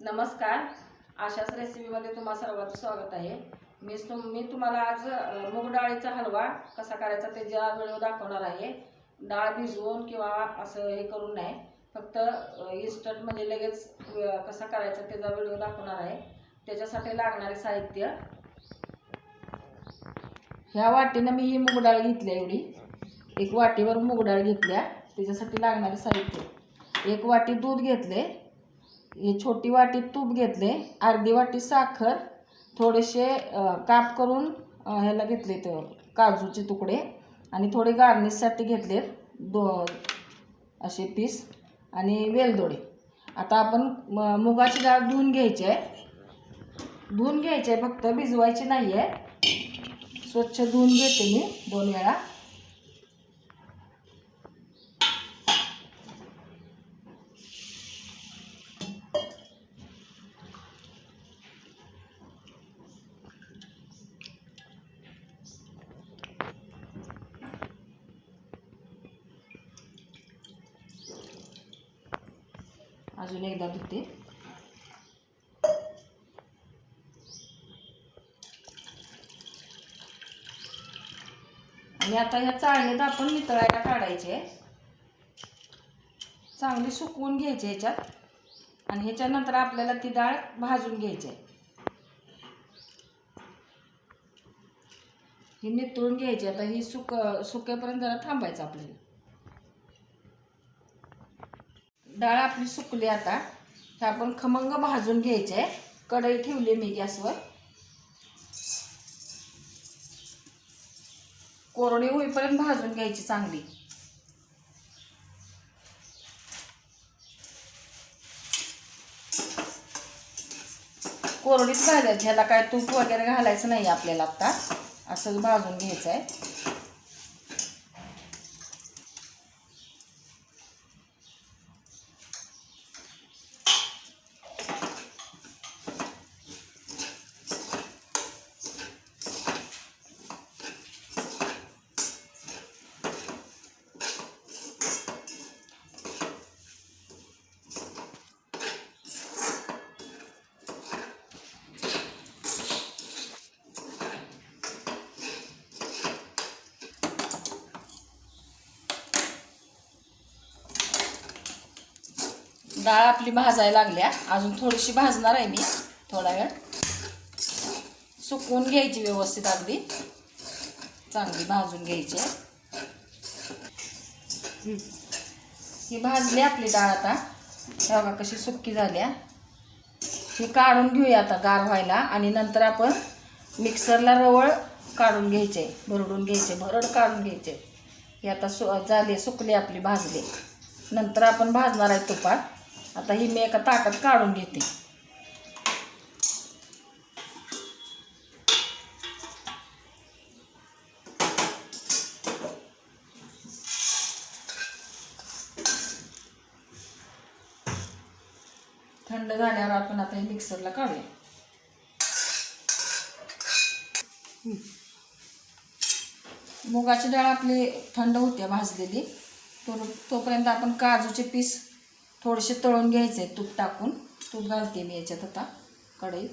नमस्कार. आशाच रेसिपीमध्ये तुम्हा सर्वांचं स्वागत आहे. मी तुम मी तुम्हाला आज मूग डाळीचा हलवा कसा करायचा त्याचा व्हिडिओ दाखवणार आहे. डाळ भिजवून किंवा असं हे करून नाही. फक्त इन्स्टंट म्हणजे लगेच कसा करायचा त्याचा व्हिडिओ दाखवणार आहे त्याच्यासाठी लागणारे साहित्य. ह्या वाटीनं मी ही मूग डाळ घेतली एवढी. एक वाटीवर मूग डाळ घेतल्या त्याच्यासाठी लागणारे साहित्य. एक वाटी दूध घेतले ही छोटी वाटी तूप घेतले अर्धी वाटी साखर थोडेसे काप करून ह्याला घेतले ते काजूचे तुकडे आणि थोडे गार्निशसाठी घेतलेत दो असे पीस आणि वेलदोडे. आता आपण म- मुगाची डाळ धुवून घ्यायची आहे. धुवून घ्यायची आहे फक्त भिजवायची नाही आहे स्वच्छ धुवून घेते मी दोन वेळा. आणि आता ह्या चाळणीत आपण नितळायला काढायचे. चांगली सुकवून घ्यायची ह्याच्यात. आणि ह्याच्यानंतर आपल्याला ती डाळ भाजून घ्यायची. आहे ही नितळून घ्यायची. आता ही सुक सुकेपर्यंत जरा थांबायचं आपल्याला. डाळ आपली सुकली आता. हे आपण खमंग भाजून घ्यायचे. आहे कढई ठेवली मी गॅसवर. कोरडी होईपर्यंत भाजून घ्यायची चांगली. कोरडीच भाजायची. ह्याला काय तूप वगैरे घालायचं नाही आपल्याला आत्ता असंच भाजून घ्यायचं आहे डाळ आपली भाजायला लागल्या. अजून थोडीशी भाजणार आहे मी थोडा वेळ. सुकवून घ्यायची व्यवस्थित अगदी. चांगली भाजून घ्यायची. ही भाजली आपली डाळ आता. बघा कशी सुक्की झाल्या ही काढून घेऊया आता गार व्हायला आणि नंतर आपण मिक्सरला रवळ काढून घ्यायचे भरडून घ्यायचे भरड काढून घ्यायचे. हे आता सु झाली सुकली आपली भाजली. नंतर आपण भाजणार आहे तुपात. आता ही मी एका ताकात काढून घेते. थंड झाल्यावर आपण आता हे मिक्सरला काढूया. मुगाची डाळ आपली थंड होते भाजलेली. तो तोपर्यंत आपण काजूचे पीस थोडेसे तळून घ्यायचे तूप टाकून. तूप घालते मी याच्यात आता कढईत.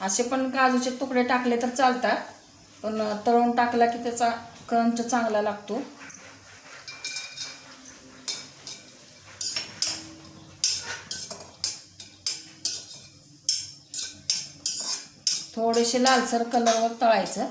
असे पण काजूचे तुकडे टाकले तर चालतात पण तळून टाकला की त्याचा क्रंच चांगला लागतो. थोडेसे लालसर कलरवर तळायचं.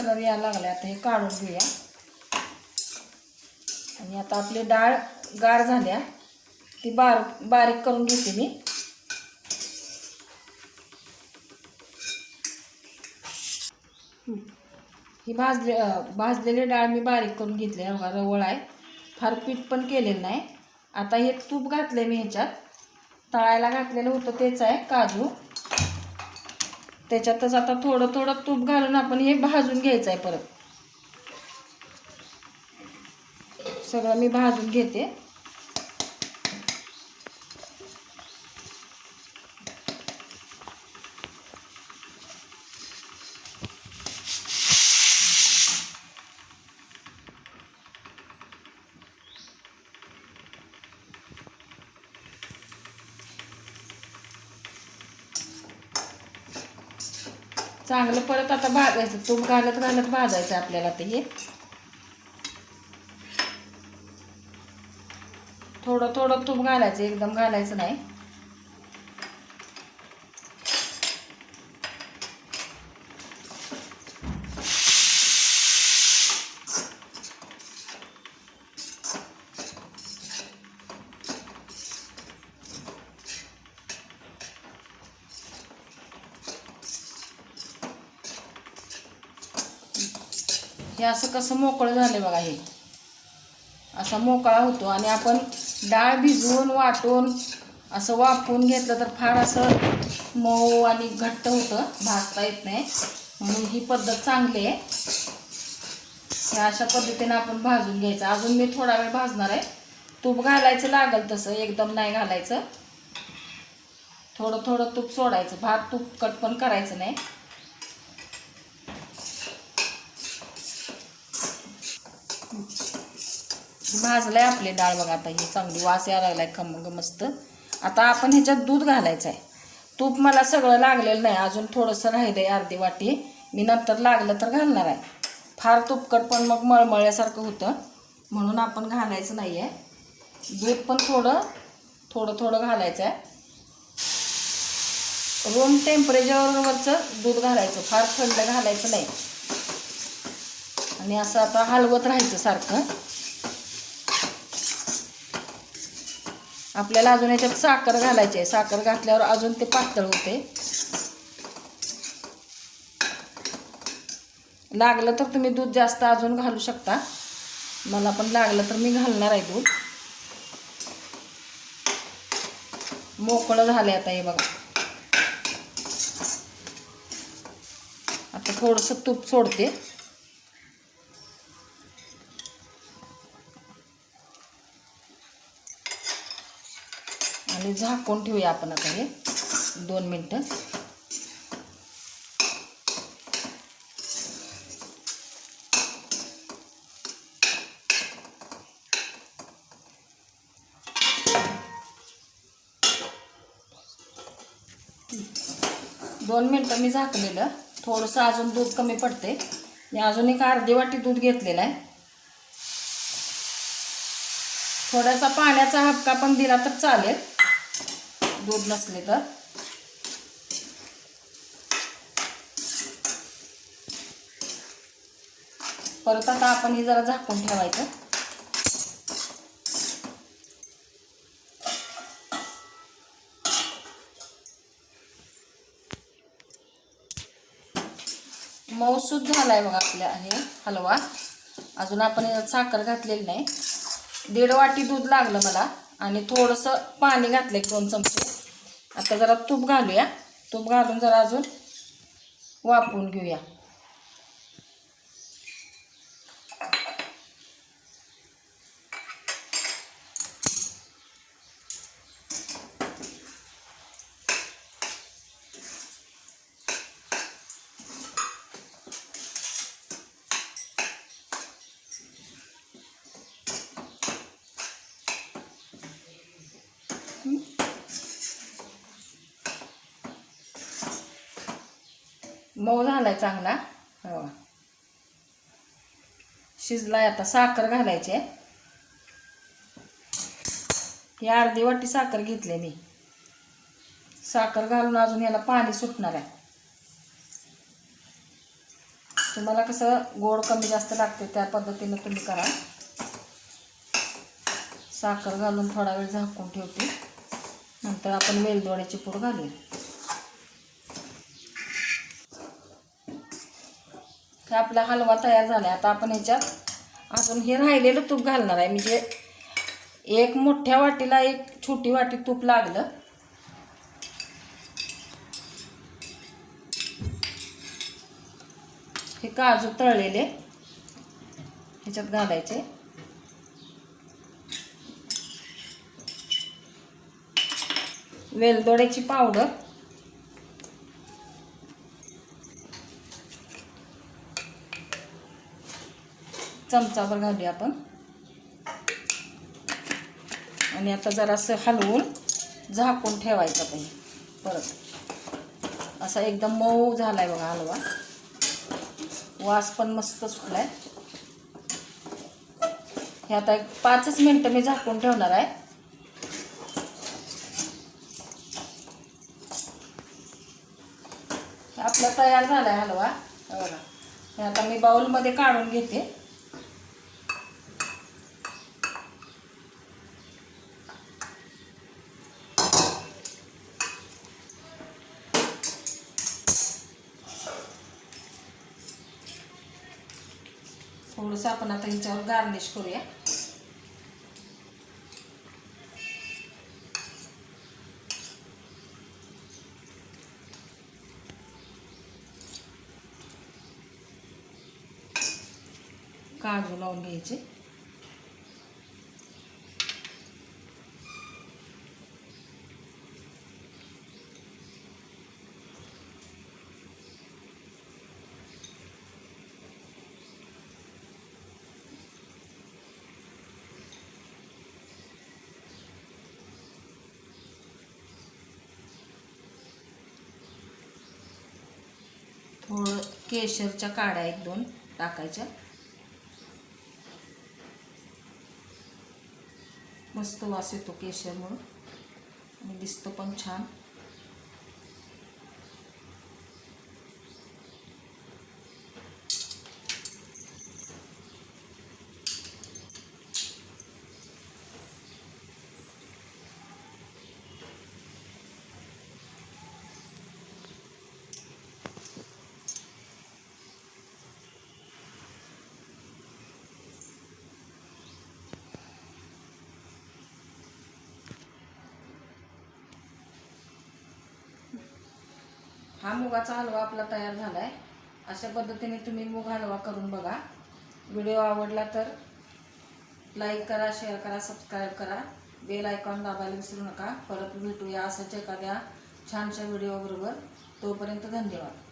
कलर यायला लागला आता हे काढून घेऊया. आणि आता आपली डाळ गार झाल्या. ती बार बारीक करून घेते मी. ही भाजले भाजलेली डाळ मी बारीक करून घेतली बघा रवळ आहे. फार पीठ पण केलेलं नाही. आता हे तूप घातलं मी ह्याच्यात. तळायला घातलेलं होतं तेच आहे. काजू. त्याच्यातच आता थोडं थोडं तूप घालून आपण हे भाजून घ्यायचं आहे परत. सगळं मी भाजून घेते. चांगलं परत आता भाजायचं. तूप घालत घालत भाजायचं आपल्याला ते हे. थोडं थोडं तूप घालायचं. एकदम घालायचं नाही हे असं कसं मोकळं झालं बघा हे. असा मोकळा होतो आणि आपण डाळ भिजवून वाटून असं वाफवून घेतलं तर फार असं मऊ आणि घट्ट होतं भाजता येत नाही. म्हणून ही पद्धत चांगली आहे. ह्या अशा पद्धतीने आपण भाजून घ्यायचं. अजून मी थोडा वेळ भाजणार आहे. तूप घालायचं लागल तसं एकदम नाही घालायचं. थोडं थोडं तूप सोडायचं. भात तूप कट पण करायचं नाही. भाजलंय आपली डाळ बघा आता ही चांगली वास यायला लागलाय खमंग मस्त. आता आपण ह्याच्यात दूध घालायचं आहे तूप मला सगळं लागलेलं नाही अजून थोडंसं राहिलंय अर्धी वाटी. मी नंतर लागलं तर घालणार आहे. फार तुपकट पण मग मळमळल्यासारखं होतं म्हणून आपण घालायचं नाही आहे दूध पण थोडं थोडं थोडं घालायचं आहे रूम टेम्परेचरवरचं दूध घालायचं फार थंड घालायचं नाही. आणि असं आता हलवत राहायचं सारखं. आपल्याला अजून याच्यात साखर घालायची आहे. साखर घातल्यावर अजून ते पातळ होते. लागलं तर तुम्ही दूध जास्त अजून घालू शकता. मला पण लागलं तर मी घालणार आहे दूध. मोकळं झालं आता हे बघा. आता थोडंसं तूप सोडते. आणि झाकून ठेवूया आपण आता हे. दोन मिनटं. दोन मिनटं मी झाकलेलं. थोडंसं अजून दूध कमी पडते मी अजून एक अर्धी वाटी दूध घेतलेलं आहे. थोडासा पाण्याचा हपका पण दिला तर चालेल. दूध नसले तर. परत आता आपण हे जरा झाकून ठेवायचं. मऊसूद झालाय बघा आपल्या हे हलवा. अजून आपण साखर घातलेली नाही. दीड वाटी दूध लागलं मला आणि थोडंसं पाणी घातलं एक दोन चमचे. आता जरा तूप घालूया. तूप घालून जरा अजून वापरून घेऊया. मऊ झालाय चांगला. हो शिजलाय आता साखर घालायची आहे. ही अर्धी वाटी साखर घेतली मी. साखर घालून अजून याला पाणी सुटणार आहे. तुम्हाला कसं गोड कमी जास्त लागते त्या पद्धतीनं तुम्ही करा. साखर घालून थोडा वेळ झाकून ठेवते. नंतर आपण वेलदोड्याची पूड घालूया. हे आपला हलवा तयार झाला. आहे आता आपण ह्याच्यात अजून हे राहिलेलं तूप घालणार आहे. म्हणजे एक मोठ्या वाटीला एक छोटी वाटी तूप लागलं. हे काजू तळलेले ह्याच्यात घालायचे. वेलदोड्याची पावडर. चमचाभर घालूया आपण. आणि आता जरासं हलवून झाकून ठेवायचं पाहिजे परत. असा एकदम मऊ झाला आहे बघा हलवा. वास पण मस्त आहे हे आता एक पाचच मिनटं मी झाकून ठेवणार आहे. आपला तयार आहे हलवा. हे बघा. हे आता मी बाउलमध्ये काढून घेते. आपण आता ह्याच्यावर गार्निश करूया. काजू लावून घ्यायचे थोडं केशरच्या काड्या एक दोन टाकायच्या. मस्त वास येतो केशरमुळं. आणि दिसतं पण छान. हा मुगाचा हलवा आपला तयार झाला आहे अशा पद्धतीने तुम्ही मुग हलवा करून बघा. व्हिडिओ आवडला तर लाईक करा शेअर करा सबस्क्राईब करा. बेल आयकॉन दाबायला विसरू नका. परत भेटूया असंच एखाद्या छानशा व्हिडिओबरोबर. तोपर्यंत धन्यवाद.